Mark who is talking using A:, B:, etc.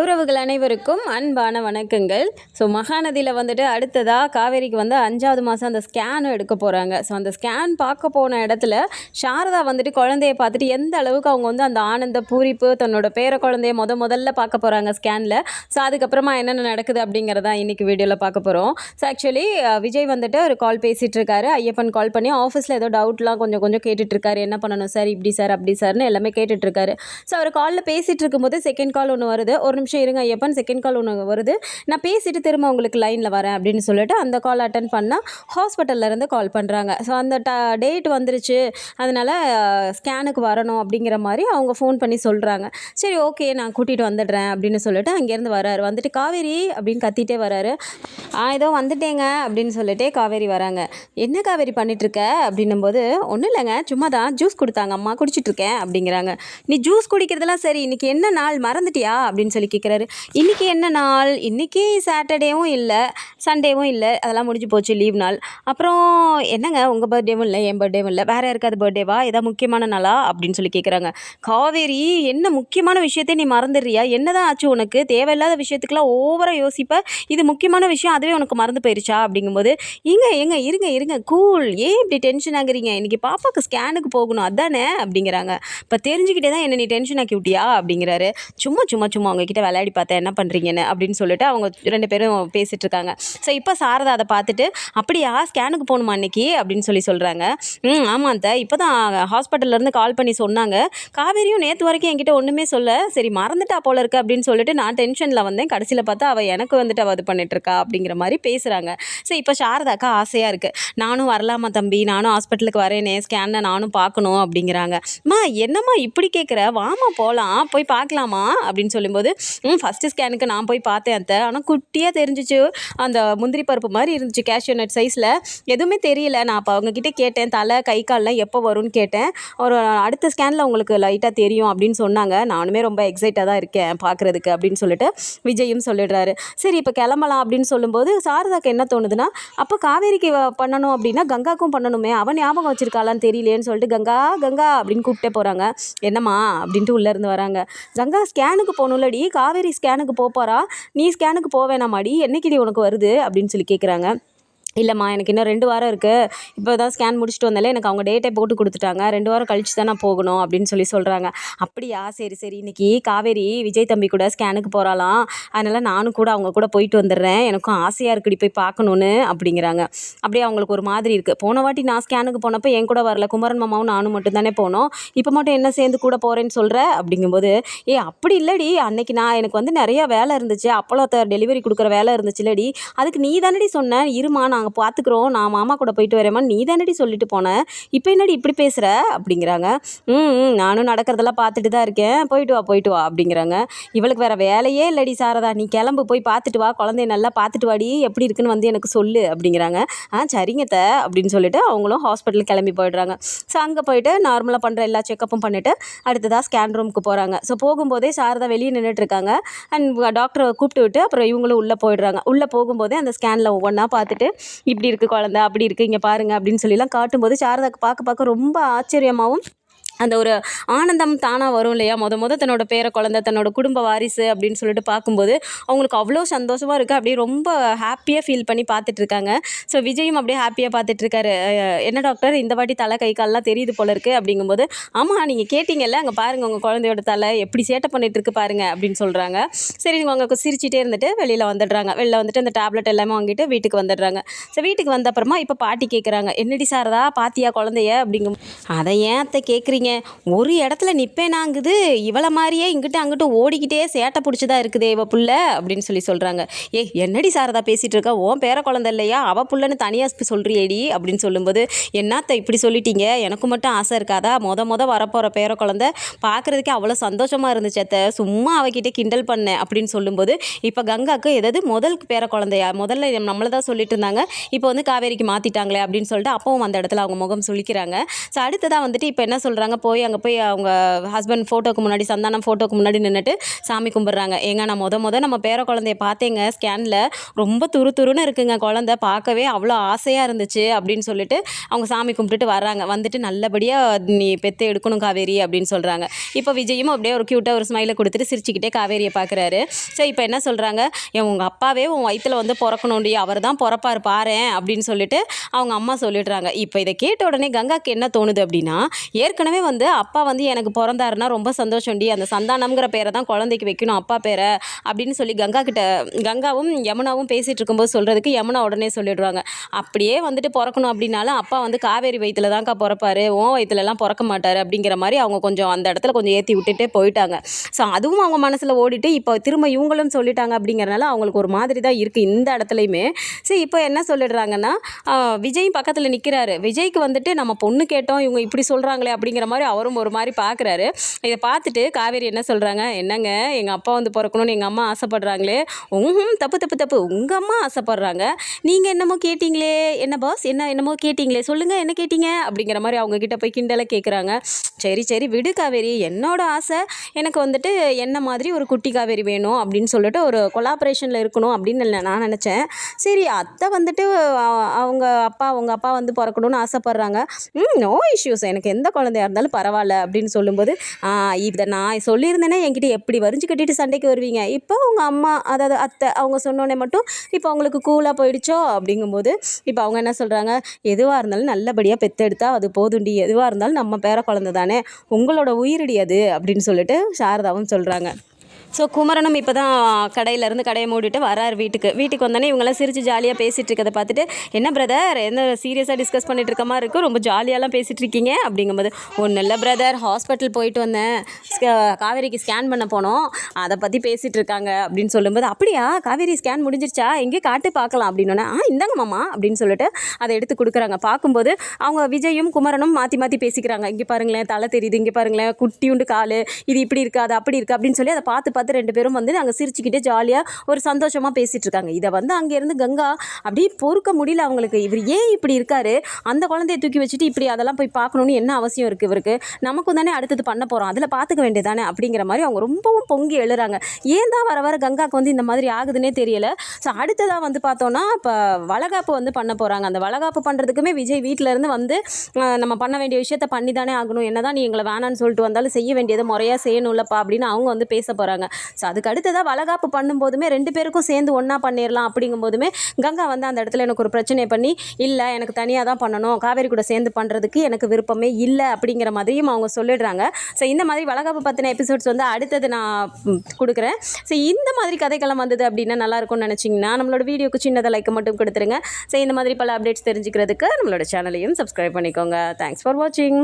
A: உறவுகள் அனைவருக்கும் அன்பான வணக்கங்கள். ஸோ மகாநதியில் வந்துட்டு அடுத்ததாக காவேரிக்கு வந்து அஞ்சாவது மாதம் அந்த ஸ்கேன் எடுக்க போகிறாங்க ஸோ அந்த ஸ்கேன் பார்க்க போன இடத்துல சாரதா வந்துட்டு குழந்தைய பார்த்துட்டு எந்த அளவுக்கு அவங்க வந்து அந்த ஆனந்த பூரிப்பு தன்னோட பேர குழந்தைய முத முதல்ல பார்க்க போகிறாங்க ஸ்கேனில் ஸோ அதுக்கப்புறமா என்னென்ன நடக்குது அப்படிங்கிறதா இன்றைக்கி வீடியோவில் பார்க்க போகிறோம் ஸோ ஆக்சுவலி விஜய் வந்துட்டு ஒரு கால் பேசிகிட்டு இருக்காரு. ஐயப்பன் கால் பண்ணி ஆஃபீஸில் ஏதோ டவுட்லாம் கொஞ்சம் கொஞ்சம் கேட்டுட்ருக்காரு என்ன பண்ணணும்? சார் இப்படி சார் அப்படி சார்னு எல்லாமே கேட்டுட்ருக்காரு ஸோ அவர் காலில் பேசிகிட்டு இருக்கும்போது செகண்ட் கால் ஒன்று வருது. ஒரு நிமிஷம் இருங்க ஐயப்பன் செகண்ட் கால் ஒன்று வருது. நான் பேசிட்டு திரும்ப உங்களுக்கு லைனில் வரேன் அப்படின்னு சொல்லிட்டு அந்த கால் அட்டன் பண்ணால் ஹாஸ்பிட்டல்லேருந்து கால் பண்ணுறாங்க ஸோ அந்த ட டேட் வந்துருச்சு. அதனால் ஸ்கேனுக்கு வரணும் அப்படிங்கிற மாதிரி அவங்க ஃபோன் பண்ணி சொல்கிறாங்க சரி ஓகே நான் கூட்டிகிட்டு வந்துடுறேன் அப்படின்னு சொல்லிட்டு அங்கேருந்து வராரு. வந்துட்டு காவேரி அப்படின்னு கத்திட்டே வராரு. ஆ ஏதோ வந்துட்டேங்க அப்படின்னு சொல்லிட்டே காவேரி வராங்க. என்ன காவேரி பண்ணிகிட்ருக்க அப்படின்னும்போது அப்படின்னும் போது ஒன்றும் இல்லைங்க சும்மா தான் ஜூஸ் கொடுத்தாங்க. அம்மா குடிச்சிட்ருக்கேன் அப்படிங்கிறாங்க. நீ ஜூஸ் குடிக்கிறதெல்லாம் சரி. இன்னைக்கு என்ன நாள்? மறந்துட்டியா? அப்படின்னு சொல்லி கேட்குறாரு. இன்றைக்கி என்ன நாள்? இன்றைக்கி சாட்டர்டேவும் இல்லை சண்டேவும் இல்லை. அதெல்லாம் முடிஞ்சு போச்சு லீவ் நாள். அப்புறம் என்னங்க? உங்கள் பர்த்டேவும் இல்லை என் பர்த்டேவும் இல்லை. வேறு யாருக்காவது பர்த்டேவா? ஏதாவது முக்கியமான நாளா? அப்படின்னு சொல்லி கேட்குறாங்க. காவேரி என்ன முக்கியமான விஷயத்தை நீ மறந்துடுறியா? என்னதான் ஆச்சு உனக்கு? தேவையில்லாத விஷயத்துக்கெல்லாம் ஓவராக யோசிப்ப. இது முக்கியமான விஷயம் அதுவே உனக்கு மறந்து போயிருச்சா? அப்படிங்கும்போது ஏங்க ஏங்க இருங்க இருங்க. கூல் ஏன் இப்படி டென்ஷன் ஆகுறீங்க? இன்னைக்கு பாப்பாக்கு ஸ்கேனுக்கு போகணும் அதானே? அப்படிங்கிறாங்க. இப்போ தெரிஞ்சுக்கிட்டே தான் என்ன நீ டென்ஷன் ஆக்கி விட்டியா? அப்படிங்கிறாரு. சும்மா சும்மா சும்மா. கிட்டே விளையாடி பார்த்தேன் என்ன பண்ணுறீங்கன்னு அப்படின்னு சொல்லிட்டு அவங்க ரெண்டு பேரும் பேசிகிட்டு இருக்காங்க. ஸோ இப்போ சாரதா அதை பார்த்துட்டு அப்படியா ஸ்கேனுக்கு போகணுமா அன்னைக்கு? அப்படின்னு சொல்லி சொல்கிறாங்க ம் ஆமாம் அந்த இப்போ தான் ஹாஸ்பிட்டல்லேருந்து கால் பண்ணி சொன்னாங்க. காவேரியும் நேற்று வரைக்கும் என்கிட்ட ஒன்றுமே சொல்ல சரி மறந்துட்டா போல இருக்கு அப்படின்னு சொல்லிட்டு நான் டென்ஷனில் வந்தேன். கடைசியில் பார்த்தா அவள் எனக்கு வந்துட்டு அவள் இது பண்ணிட்டுருக்கா அப்படிங்கிற மாதிரி பேசுகிறாங்க ஸோ இப்போ சாரதாக்கா ஆசையாக இருக்குது நானும் வரலாமா தம்பி? நானும் ஹாஸ்பிட்டலுக்கு வரேனே. ஸ்கேனை நானும் பார்க்கணும் அப்படிங்கிறாங்க. அம்மா என்னம்மா இப்படி கேட்குற வாமா போகலாம் போய் பார்க்கலாமா? அப்படின்னு சொல்லும்போது ஃபஸ்ட்டு ஸ்கேனுக்கு நான் போய் பார்த்தேன் அத்தை. ஆனால் குட்டியாக தெரிஞ்சிச்சு. அந்த முந்திரி பருப்பு மாதிரி இருந்துச்சு கேஷ்யூ நட் சைஸில் எதுவுமே தெரியல. நான் அப்போ அவங்கக்கிட்ட கேட்டேன் தலை கை கால்லாம் எப்போ வரும்னு கேட்டேன். ஒரு அடுத்த ஸ்கேனில் உங்களுக்கு லைட்டாக தெரியும் அப்படின்னு சொன்னாங்க. நானுமே ரொம்ப எக்ஸைட்டாக தான் இருக்கேன் பார்க்குறதுக்கு அப்படின்னு சொல்லிட்டு விஜயும் சொல்லிடுறாரு. சரி இப்போ கிளம்பலாம் அப்படின்னு சொல்லும்போது சாரதாக்கு என்ன தோணுதுன்னா அப்போ காவேரிக்கு வ- பண்ணணும் அப்படின்னா கங்காக்கும் பண்ணணுமே. அவன் ஞாபகம் வச்சிருக்காளான்னு தெரியலேன்னு சொல்லிட்டு கங்கா கங்கா அப்படின்னு கூப்பிட்டே போகிறாங்க என்னம்மா? அப்படின்ட்டு உள்ளேருந்து வராங்க. கங்கா ஸ்கேனுக்கு போகணும்லடி. காவேரி ஸ்கேனுக்கு போப்பாரா நீ ஸ்கேனுக்கு போவேணாமாடி? என்னைக்கிடி உனக்கு வருது? அப்படின்னு சொல்லி கேட்குறாங்க இல்லைம்மா எனக்கு இன்னும் ரெண்டு வாரம் இருக்குது இப்போ தான் ஸ்கேன் முடிச்சுட்டு வந்தாலே எனக்கு அவங்க டேட்டை போட்டு கொடுத்துட்டாங்க. ரெண்டு வாரம் கழிச்சு தான் நான் போகணும் அப்படின்னு சொல்லி சொல்கிறாங்க அப்படியா? சரி சரி. இன்னைக்கு காவேரி விஜய் தம்பி கூட ஸ்கேனுக்கு போகிறாளாம் அதனால் நானும் கூட அவங்க கூட போயிட்டு வந்துடுறேன். எனக்கும் ஆசையாக இருக்குடி போய் பார்க்கணுன்னு அப்படிங்கிறாங்க. அப்படியே அவங்களுக்கு ஒரு மாதிரி இருக்குது போன வாட்டி நான் ஸ்கேனுக்கு போனப்போ என் கூட வரல. குமரன் மாமாவும் நானும் மட்டும் தானே போனோம். இப்போ மட்டும் என்ன சேர்ந்து கூட போகிறேன்னு சொல்கிற அப்படிங்கும்போது ஏ அப்படி இல்லடி. அன்னைக்கு நான் எனக்கு வந்து நிறையா வேலை இருந்துச்சு. அப்பளத்தை டெலிவரி கொடுக்குற வேலை இருந்துச்சுல்லடி. அதுக்கு நீ தானடி சொன்ன? இருமா நான் நாங்கள் பார்த்துக்குறோம் நான் மாமா கூட போயிட்டு வரேம்மா. நீ தானடி சொல்லிட்டு போனேன் இப்போ என்னடி இப்படி பேசுகிற அப்படிங்கிறாங்க. ம் நானும் நடக்கிறதெல்லாம் பார்த்துட்டு தான் இருக்கேன். போயிட்டு வா போயிட்டு வா அப்படிங்கிறாங்க. இவளுக்கு வேறு வேலையே இல்லடி சாரதா. நீ கிளம்பு போய் பார்த்துட்டு வா. குழந்தைய நல்லா பார்த்துட்டு வாடி. எப்படி இருக்குன்னு வந்து எனக்கு சொல்லு அப்படிங்கிறாங்க. ஆ சரிங்க த அப்படின்னு சொல்லிட்டு அவங்களும் ஹாஸ்பிட்டல் கிளம்பி போயிடுறாங்க. ஸோ அங்கே போயிட்டு நார்மலாக பண்ணுற எல்லா செக்கப்பும் பண்ணிவிட்டு அடுத்ததாக ஸ்கேன் ரூமுக்கு போகிறாங்க ஸோ போகும்போதே சாரதா வெளியே நின்றுட்டுருக்காங்க அண்ட் டாக்டரை கூப்பிட்டு விட்டு அப்புறம் இவங்களும் உள்ளே போயிடுறாங்க. உள்ளே போகும்போதே அந்த ஸ்கேனில் ஒவ்வொன்றா பார்த்துட்டு இப்படி இருக்குது குழந்தை அப்படி இருக்குது இங்கே பாருங்க அப்படின்னு சொல்லிலாம் காட்டும்போது சாரதாக்கு பார்க்க பார்க்க ரொம்ப ஆச்சரியமாகவும் அந்த ஒரு ஆனந்தம் தானாக வரும் இல்லையா? முத முத தன்னோட பேர குழந்த தன்னோட குடும்ப வாரிசு அப்படின்னு சொல்லிட்டு பார்க்கும்போது அவங்களுக்கு அவ்வளோ சந்தோஷமாக இருக்குது அப்படியே ரொம்ப ஹாப்பியாக ஃபீல் பண்ணி பார்த்துட்ருக்காங்க. ஸோ விஜயும் அப்படியே ஹாப்பியாக பார்த்துட்ருக்காரு. என்ன டாக்டர்? இந்த வாட்டி தலை கை கால்லாம் தெரியுது போல இருக்குது அப்படிங்கும்போது ஆமாம் நீங்கள் கேட்டிங்கல்ல அங்கே பாருங்கள் உங்கள் குழந்தையோட தலை எப்படி சேட்டை பண்ணிகிட்ருக்கு பாருங்கள் பாருங்க அப்படின்னு சொல்கிறாங்க சரி அவங்க சிரிச்சிட்டே இருந்துட்டு வெளியில் வந்துடுறாங்க. வெளில வந்துட்டு அந்த டேப்லெட் எல்லாமே வாங்கிட்டு வீட்டுக்கு வந்துடுறாங்க. ஸோ வீட்டுக்கு வந்த அப்புறமா இப்போ பாட்டி கேட்குறாங்க என்னடி சாரதா பாத்தியா குழந்தைய? அப்படிங்கும். அதை ஏன் அத்தை கேட்குறீங்க ஒரு இடத்துல நிற்பேனாங்குது இவளை மாதிரியே இங்கிட்ட அங்கிட்ட ஓடிக்கிட்டே சேட்டை பிடிச்சதா இருக்குது இவ புள்ள அப்படின்னு சொல்லி சொல்கிறாங்க ஏ என்னடி சாரதா பேசிகிட்டு இருக்கா? உன் பேர குழந்தை இல்லையா? அவ புள்ளன்னு தனியாக சொல்கிறியேடி அப்படின்னு சொல்லும்போது என்னத்த இப்படி சொல்லிட்டீங்க? எனக்கு மட்டும் ஆசை இருக்காதா? மொத மொத வரப்போகிற பேர குழந்தை பார்க்குறதுக்கே அவ்வளோ சந்தோஷமாக இருந்துச்சு அத்தை. சும்மா அவகிட்ட கிண்டல் பண்ணேன் அப்படின்னு சொல்லும்போது இப்போ கங்காக்கு எதாவது முதல் பேர குழந்தையா? முதல்ல நம்மளை தான் சொல்லிட்டு இருந்தாங்க. இப்போ வந்து காவேரிக்கு மாற்றிட்டாங்களே அப்படின்னு சொல்லிட்டு அப்பவும் அந்த இடத்துல அவங்க முகம் சுளிக்கிறாங்க. ஸோ அடுத்ததாக வந்துட்டு இப்போ என்ன சொல்கிறாங்க பண்ணுறாங்க போய் அங்கே போய் அவங்க ஹஸ்பண்ட் ஃபோட்டோக்கு முன்னாடி சந்தானம் ஃபோட்டோக்கு முன்னாடி நின்றுட்டு சாமி கும்பிட்றாங்க. ஏங்க நான் முத முத நம்ம பேர குழந்தைய பார்த்தேங்க. ஸ்கேனில் ரொம்ப துரு துருன்னு இருக்குங்க குழந்த. பார்க்கவே அவ்வளோ ஆசையாக இருந்துச்சு அப்படின்னு சொல்லிட்டு அவங்க சாமி கும்பிட்டுட்டு வர்றாங்க. வந்துட்டு நல்லபடியாக நீ பெற்று எடுக்கணும் காவேரி அப்படின்னு சொல்கிறாங்க இப்போ விஜயும் அப்படியே ஒரு க்யூட்டாக ஒரு ஸ்மைலை கொடுத்துட்டு சிரிச்சுக்கிட்டே காவேரியை பார்க்குறாரு. சரி இப்போ என்ன சொல்கிறாங்க என் உங்கள் அப்பாவே உன் வயிற்றில் வந்து பிறக்கணும்டி. அவர் தான் பிறப்பார் பாரு அப்படின்னு சொல்லிட்டு அவங்க அம்மா சொல்லிடுறாங்க. இப்போ இதை கேட்ட உடனே கங்காக்கு என்ன தோணுது அப்படின்னா ஏற்கனவே வந்து அப்பா வந்து எனக்கு பிறந்தாருன்னா ரொம்ப சந்தோஷம்டி அந்த சந்தானம்ங்கிற பேரை தான் குழந்தைக்கு வைக்கணும் அப்பா பேரை அப்படின்னு சொல்லி கங்கா கிட்ட கங்காவும் யமுனாவும் பேசிகிட்டு இருக்கும்போது சொல்கிறதுக்கு யமுனா உடனே சொல்லிடுவாங்க. அப்படியே வந்துட்டு பிறக்கணும் அப்படின்னாலும் அப்பா வந்து காவேரி வயிற்றுல தான்க்கா பிறப்பாரு ஓ வயிற்றுலலாம் பிறக்க மாட்டார் அப்படிங்கிற மாதிரி அவங்க கொஞ்சம் அந்த இடத்துல கொஞ்சம் ஏற்றி விட்டுட்டே போயிட்டாங்க. ஸோ அதுவும் அவங்க மனசில் ஓடிட்டு இப்போ திரும்ப இவங்களும் சொல்லிட்டாங்க அப்படிங்கிறனால அவங்களுக்கு ஒரு மாதிரி தான் இருக்குது இந்த இடத்துலையுமே. சரி இப்போ என்ன சொல்லிடுறாங்கன்னா விஜய் பக்கத்தில் நிற்கிறாரு விஜய்க்கு வந்துட்டு நம்ம பொண்ணு கேட்டோம் இவங்க இப்படி சொல்கிறாங்களே அப்படிங்கிற மாதிரி அவரும் ஒரு மாதிரி பார்க்குறாரு இதை பார்த்துட்டு காவேரி என்ன சொல்கிறாங்க என்னங்க எங்கள் அப்பா வந்து பிறக்கணும்னு எங்கள் அம்மா ஆசைப்படுறாங்களே? உம் தப்பு தப்பு தப்பு. உங்கள் அம்மா ஆசைப்படுறாங்க. நீங்கள் என்னமோ கேட்டிங்களே? என்ன பாஸ் என்ன என்னமோ கேட்டிங்களே? சொல்லுங்கள் என்ன கேட்டீங்க? அப்படிங்கிற மாதிரி அவங்கக்கிட்ட போய் கிண்டலை கேட்குறாங்க சரி சரி விடு காவேரி. என்னோட ஆசை எனக்கு வந்துட்டு என்ன மாதிரி ஒரு குட்டி காவேரி வேணும் அப்படின்னு சொல்லிட்டு ஒரு கொலாபரேஷனில் இருக்கணும் அப்படின்னு நான் நினச்சேன். சரி அத்தை வந்துட்டு அவங்க அப்பா அவங்க அப்பா வந்து பிறக்கணும்னு ஆசைப்பட்றாங்க. ம் நோ இஷ்யூஸ் எனக்கு எந்த குழந்தையா இருந்தாலும் பரவாயில்ல அப்படின்னு சொல்லும்போது இதை நான் சொல்லியிருந்தேனே என்கிட்ட எப்படி வரிஞ்சு கட்டிட்டு சண்டைக்கு வருவீங்க? இப்போ உங்கள் அம்மா அதாவது அத்தை அவங்க சொன்னோன்னே மட்டும் இப்போ அவங்களுக்கு கூலாக போயிடுச்சோ? அப்படிங்கும்போது இப்போ அவங்க என்ன சொல்கிறாங்க எதுவாக இருந்தாலும் நல்லபடியாக பெத்தெடுத்தால் அது போதுண்டி. எதுவாக இருந்தாலும் நம்ம பேர குழந்தை தானே உங்களோட உயிரடி அது. அப்படின்னு சொல்லிட்டு சாரதாவும் சொல்கிறாங்க ஸோ குமரனும் இப்போ தான் கடையிலேருந்து கடையை மூடிட்டு வராரு வீட்டுக்கு. வீட்டுக்கு வந்தோடனே இவங்கெல்லாம் சிரித்து ஜாலியாக பேசிகிட்டு இருக்கதை பார்த்துட்டு என்ன பிரதர் என்ன சீரியஸாக டிஸ்கஸ் பண்ணிட்டு இருக்க மாதிரி இருக்கும் ரொம்ப ஜாலியாலாம் பேசிகிட்டு இருக்கீங்க? அப்படிங்கும்போது ஒன்றும் இல்லை பிரதர் ஹாஸ்பிட்டல் போயிட்டு வந்தேன். காவேரிக்கு ஸ்கேன் பண்ண போனோம். அதை பற்றி பேசிகிட்டு இருக்காங்க அப்படின்னு சொல்லும்போது அப்படியா? காவேரி ஸ்கேன் முடிஞ்சிருச்சா? எங்கே காட்டு பார்க்கலாம்? அப்படின்னு ஆ இந்தாங்க மாமா அப்படின்னு சொல்லிட்டு அதை எடுத்து கொடுக்குறாங்க. பார்க்கும்போது அவங்க விஜயும் குமரனும் மாற்றி மாற்றி பேசிக்கிறாங்க. இங்கே பாருங்களேன் தலை தெரியுது இங்கே பாருங்களேன் குட்டியுண்டு கால் இது இப்படி இருக்குது அது அப்படி இருக்குது அப்படின்னு சொல்லி அதை பார்த்து பார்த்து ரெண்டு பேரும் வந்து நாங்கள் சிரிச்சுக்கிட்டே ஜாலியாக ஒரு சந்தோஷமாக பேசிகிட்டு இருக்காங்க. இதை வந்து அங்கேருந்து கங்கா அப்படியே பொறுக்க முடியல அவங்களுக்கு. இவர் ஏன் இப்படி இருக்காரு? அந்த குழந்தைய தூக்கி வச்சுட்டு இப்படி அதெல்லாம் போய் பார்க்கணுன்னு என்ன அவசியம் இருக்குது இவருக்கு? நமக்கும் தானே அடுத்தது பண்ண போகிறோம் அதில் பார்த்துக்க வேண்டியது தானே அப்படிங்கிற மாதிரி அவங்க ரொம்பவும் பொங்கி எழுறாங்க. ஏன் தான் வர வர கங்காக்கு வந்து இந்த மாதிரி ஆகுதுன்னே தெரியல. ஸோ அடுத்ததாக வந்து பார்த்தோன்னா இப்போ வளகாப்பு வந்து பண்ண போகிறாங்க அந்த வளகாப்பு பண்ணுறதுக்குமே விஜய் வீட்டில் இருந்து வந்து நம்ம பண்ண வேண்டிய விஷயத்த பண்ணி தானே ஆகணும். என்னதான் நீ எங்களை வேணான்னு சொல்லிட்டு வந்தாலும் செய்ய வேண்டியதை முறையாக செய்யணும்லப்பா அப்படின்னு அவங்க வந்து பேச போகிறாங்க ஸோ அதுக்கு அடுத்ததாக வளகாப்பு பண்ணும்போதுமே ரெண்டு பேருக்கும் சேர்ந்து ஒன்றா பண்ணிடலாம் அப்படிங்கும்போதுமே கங்கா வந்து அந்த இடத்துல எனக்கு ஒரு பிரச்சனை பண்ணி இல்லை எனக்கு தனியாக தான் பண்ணணும். காவேரி கூட சேர்ந்து பண்ணுறதுக்கு எனக்கு விருப்பமே இல்லை. அப்படிங்கிற மாதிரியும் அவங்க சொல்லிடுறாங்க. ஸோ இந்த மாதிரி வளகாப்பு பற்றின எபிசோட்ஸ் வந்து அடுத்தது நான் கொடுக்குறேன். ஸோ இந்த மாதிரி கதைக்களம் வந்தது அப்படின்னா நல்லாயிருக்கும்னு நினச்சிங்கன்னா நம்மளோட வீடியோக்கு சின்னதாக லைக் மட்டும் கொடுத்துருங்க. ஸோ இந்த மாதிரி பல அப்டேட்ஸ் தெரிஞ்சுக்கிறதுக்கு நம்மளோட சேனலையும் சப்ஸ்கிரைப் பண்ணிக்கோங்க. தேங்க்ஸ் ஃபார் வாட்சிங்